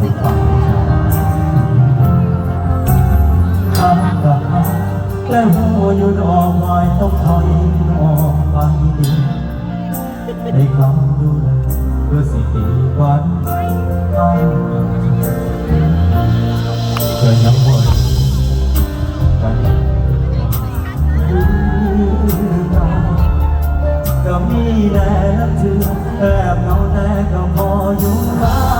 สิบงกับแล้วหัอยู่ดอไม้ต้องถอยออกไปดีได้เขาดูแลเพื่อสิติวันข้างเน้ำมันก็มีแน่ละเธอแอบเงาแต่ก็พออยู่ได้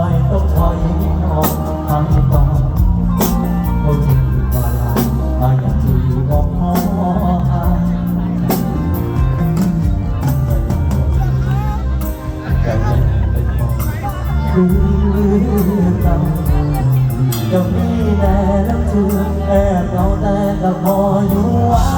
ไม้ต้องถอยออกทางต่อคนที่ว่าลาอายังอยู่บอกขอหาแต่ยังเป็นคนคือเก่าจะมีแน่แล้วเธอแอบเอาแต่ก็พออยู่ว่า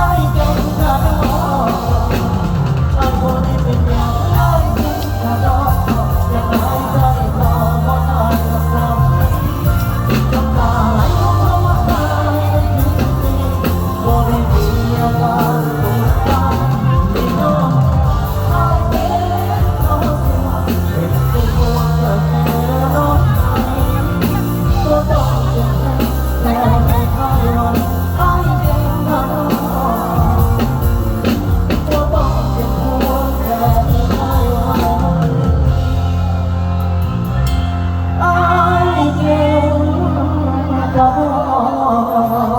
Allah.